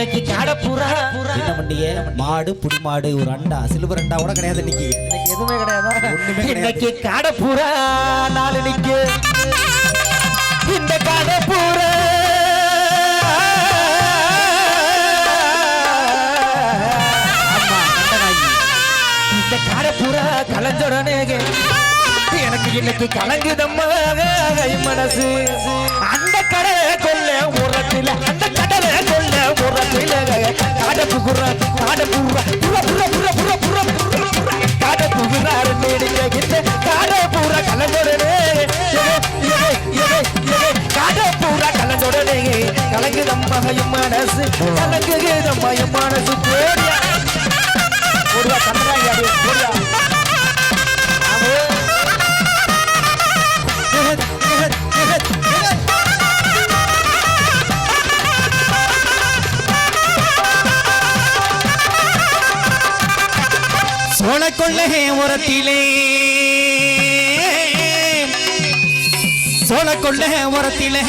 இன்னைக்கு மாடு புடி மாடு ஒரு அண்டா சிலுவர் அண்டா கூட கிடையாது இன்னைக்கு. எதுவுமே கிடையாது? இன்னைக்கு காட புறா நாலு நிக்கு. இந்த காட புறா இந்த காட புறா கலஞ்சொடனே எனக்கு இன்னைக்கு கலங்குதம்மா. மனசு. அந்த கடை உரத்தில அந்த கடலை கொள்ள உரத்தில. காட புகுற காட புற புற புற புற புற புற புற. காட புகுறாரு நீடிக்க கிட்ட. காட பூர கலந்துடனே காட பூர கலந்துடனே கலங்குதம்மா என் மனசு கலங்குதம்மா என் மனசு. போடியா. ஒருவா கண்ணா போடியா. சோழ கொள்ளை உரத்திலே.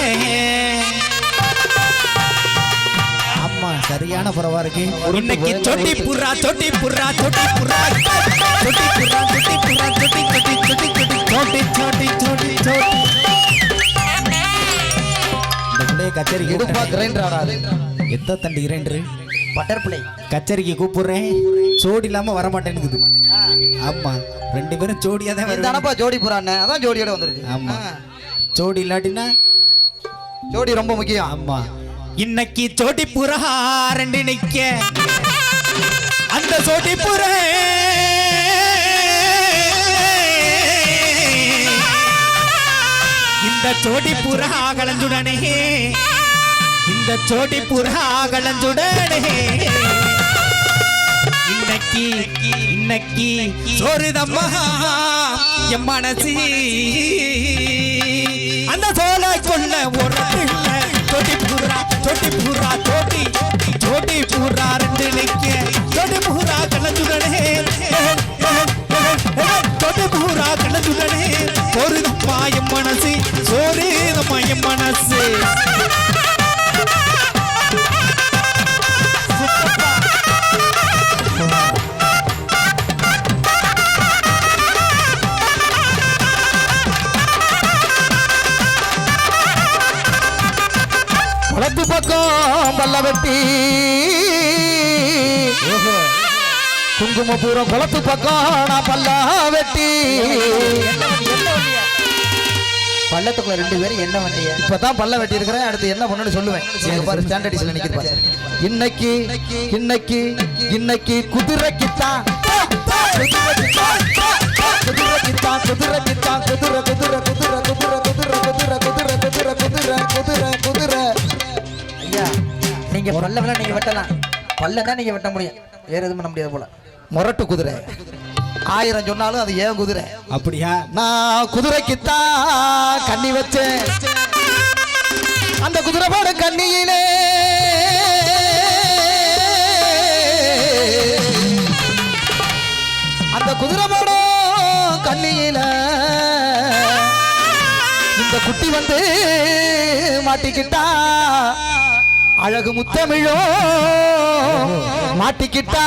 ஆமா சரியான பரவா இருக்கு. இன்னைக்கு சொட்டி புறா சொட்டி புறா சொட்டி புறா. சொட்டி புறா சொட்டி புறா சொட்டி சொட்டி சொட்டி சொட்டி சோட்டி சோட்டி சோட்டி கச்சேரி எடுப்பா கிரைண்டர் ஆடாது எத்த தண்டி இரண்டு? பட்டர்ஃப்ளை கச்சேரிக்கு கூப்பிடுறேன். ஜோடி இல்லாம வர மாட்டேங்குது ஆமா ரெண்டு பேரும் ஜோடியா தான். அனப்பா ஜோடி புறாண்ணே அதான் ஜோடியோட வந்திருக்கு. ஆமா. ஜோடி இல்லாட்டினா? ஜோடி ரொம்ப முக்கியம். ஆமா. இன்னைக்கு ஜோடி புறா ரெண்டு நிக்க. அந்த ஜோடி புற இந்த ஜோடி புறா கலஞ்சுடனே. இந்த ஜோடி புறா கலஞ்சுடனே. இன்னைக்கு இன்னைக்கு சோறுதம்மா என் மனசி. அந்த சோலை ஒரு பிள்ளை. தொட்டி பூரா தொட்டி பூரா தோட்டி. தோட்டி பூரா ரெண்டு நிக்க. தொட்டி பூரா கலந்துடனே தொட்டி பூரா கலந்துடனே சோறுதம்மா என் மனசு சோறுதம்மா என் மனசு. குளத்து பக்கம் பல்ல வெட்டி குங்குமபூரம் குளத்து பக்கம் நான் பல்ல வெட்டி பள்ளத்துக்குள்ள ரெண்டு பேரும் என்ன வண்டியா இப்பதான் பல்ல வெட்டி இருக்கிறேன் அடுத்து என்ன பண்ணணும்னு சொல்லுவேன் பாரு ஸ்டாண்டர்டிஸ்ல நிக்கிது பாரு இன்னைக்கு இன்னைக்கு இன்னைக்கு குதிரைக்குத்தான் குதிரைக்குத்தான் குதிரைக்குத்தான் குதிரைக்குத்தான் குதிரை குதிரை குதிரை குதிரை குதிரை குதிரை குதிரை குதிரை குதிரை குதிரை குதிரை ஐயா. நீங்க பல்லவெல்லாம் நீங்க வெட்டலாம். பல்ல தான் நீங்க வெட்ட முடியும். வேற எதுவும் பண்ண முடியாது போல. முரட்டு குதிரை. ஆயிரம் சொன்னாலும் அது ஏன் குதிரை? அப்படியா? நான் குதிரைக்குத்தான் கண்ணி வச்சேன். அந்த குதிரை போட கண்ணியிலே. அந்த குதிரை போட கண்ணியில. இந்த குட்டி வந்து மாட்டிக்கிட்டா. அழகு முத்தமிழோ மாட்டிக்கிட்டா?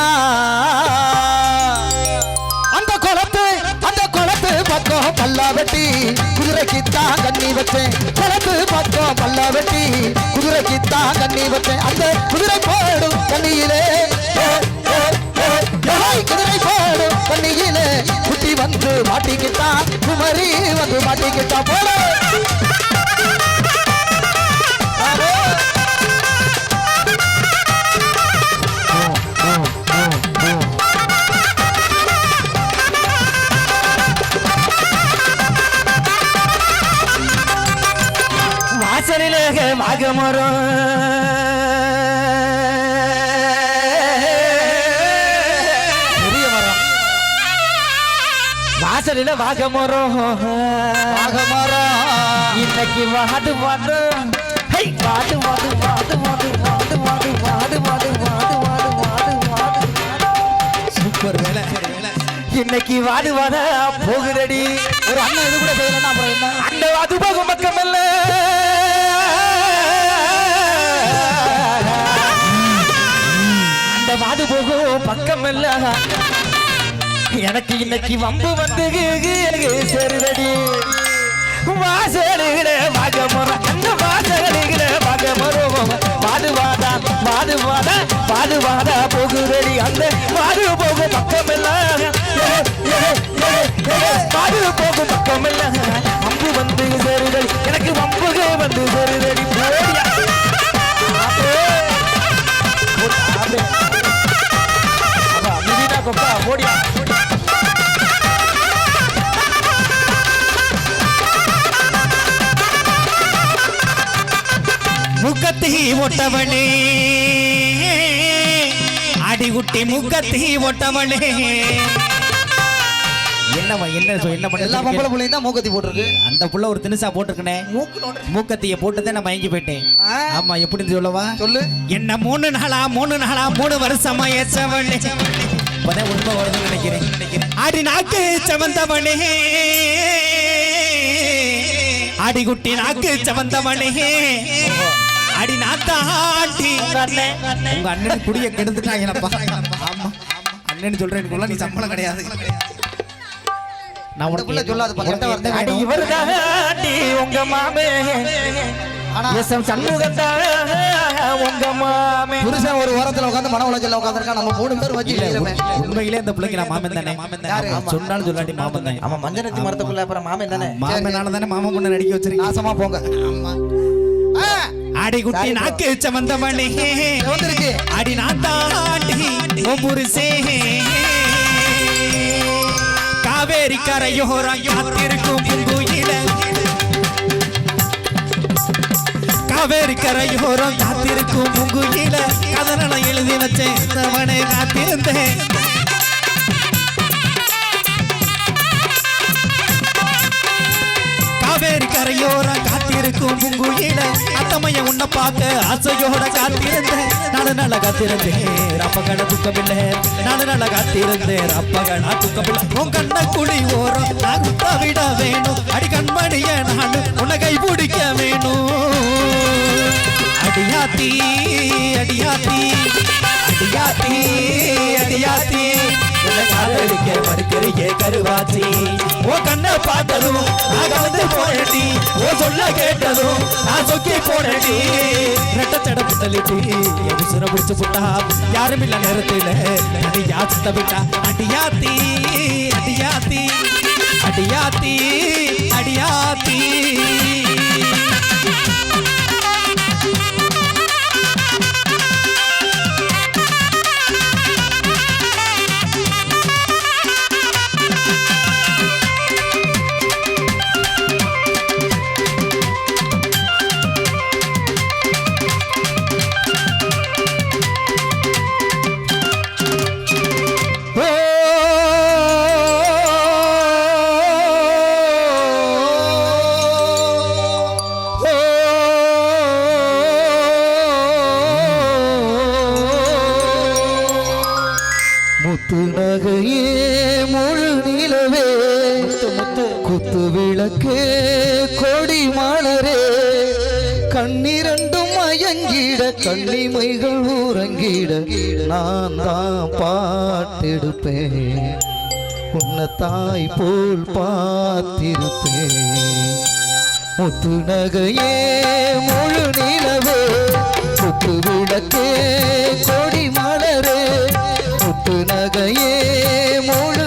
அந்த குளத்து அந்த குளத்து பக்கம் பல்லா வெட்டி குதிரைக்கு கண்ணி வச்சேன். குளத்து பக்கம் பல்லா வெட்டி குதிரைக்கு கண்ணி வச்சேன். அந்த குதிரை போடும் கண்ணியிலே குதிரை போடும் கண்ணியிலே குட்டி வந்து மாட்டிக்கிட்டா குமரி வந்து மாட்டிக்கிட்டா போல வாசலில வாகமரம் பெரிய மரம். வாசலில வாகமரம் வாகமரம் இன்னைக்கு வாடு வாடு வாடு வாடு வாடு வாடு வாடு வாடு வாடு வாடு வாடு வாடு வாடு வாடு சூப்பர் வேலை. வேலை இன்னைக்கு வாடு வாட போகுதடி. ஒரு அண்ணன் இது கூட செய்யலன்னா அப்புறம் என்ன? அந்த அது போகும் பக்கம் இல்ல பக்கமல்ல. எனக்கு இன்னைக்கு வம்பு வந்து சேருதடி. வாசலுகிற வாகமரம் அந்த வாசலுகிற வாகமரம்? மாடுவாதா மாடுவாதா பாதுவாதா போகுதடி. அந்த மாடு போகும் பக்கம் எல்லாம் மாடு போகும் முக்கத்தி ஒட்டவனே. அடிகுட்டி முக்கத்தி ஒட்டவனே. என்னவா என்ன என்ன எல்லா பண்ண பொம்பளை பிள்ளையும் தான் மூக்கத்தி போட்டிருக்கு. அந்த புள்ள ஒரு தினுசா போட்டிருக்கனே. மூக்கத்திய போட்டுதான் நான் மயங்கி போயிட்டேன். ஆமா எப்படி சொல்லவா? சொல்லு. என்ன மூணு நாளா மூணு நாளா மூணு வருஷமா ஏச்சவனே இப்பதான் உண்மை வருதுன்னு நினைக்கிறேன். அடி நாக்கு செவந்தவனே. அடிகுட்டி நாக்கு செவந்தவனே. அடி நாத்தாட்டி உங்க அண்ணன் குடிய கெடுத்துட்டாங்கப்பா ஆமா. அண்ணன் சொல்றேன் நீ சம்பளம் கிடையாது. நான் அந்த உனக்கு புள்ள சொல்லாதுப்பா, கெட்ட வார்த்தை என்ன அடி வேணும்? இவர் தாண்டி உங்க மாமே. ஆனா சண்முகம் உங்க மாமே புருஷன் ஒரு ஓரத்துல உட்காந்து மன உளைச்சல்ல உட்காந்துருக்கா நம்ம மூணு பேர் வச்சு உண்மையிலே அந்த பிள்ளைக்கு நான் மாமன் தானே யாரு? ஆமா. சொன்னாலும் சொல்லாட்டி மாமன் தான் ஆமா மஞ்சனத்தி மரத்துக்குள்ள அப்புறம் மாமன் தானே மாமனால தானே மாமன் பொண்ணு நடிக்க வச்சிருக்கீங்க நாசமா போங்க அடி குட்டி நாக்கு சமந்தமணி வந்துருச்சு அடி நான் தாண்டி ஒம்புருசே காவேரி கரையோரம் காத்திருக்கும் பூங்குயில காவேரி கரையோரம் காத்திருக்கும் பூங்குயில கதனல எழுதி வச்சேன். தவணை காத்திருந்தேன். காவேரி கரையோரம் காத்திருக்கும் பூங்குயில. அத்தமைய உன்னை பார்க்க ஆசையோட காத்திருந்தேன். நாலு நாள காத்திருந்தேன் ரப்பகட துக்கமில்லை. நாலு நாள காத்திருந்தேன் ரப்பகடா துக்கமில்லை. உன் கண்ண குழி ஓரம் நான் விட வேணும். அடி கண்மணிய நான் உன்னை கை பிடிக்க வேணும். அடியாத்தி அடியாத்தி அடியாத்தி அடியாத்தி. என்னை காதலிக்க மறுக்கிறியே கருவாச்சி. ஓ கண்ணை போனடி ஓ சொல்ல கேட்டதும் நான் சொக்கி போனடி ரெட்ட சடப்பு தள்ளிட்டு என் உசுர பிடிச்சு புட்டா யாரும் இல்ல நேரத்தில். நீ யாச்சித்த விட்டா அடியாத்தி அடியாத்தி அடியாத்தி அடியாத்தி. முத்து நகையே முழு நிலவே. முத்து குத்து விளக்கு கொடி மலரே. கண்ணிரண்டும் மயங்கிட கண்ணிமைகள் ஊறங்கிட நான் தான் பாட்டெடுப்பேன். உன்னை தாய் போல் பார்த்திருப்பேன். முத்து நகையே முழு நிலவே. குத்து விளக்கே நகையே முழு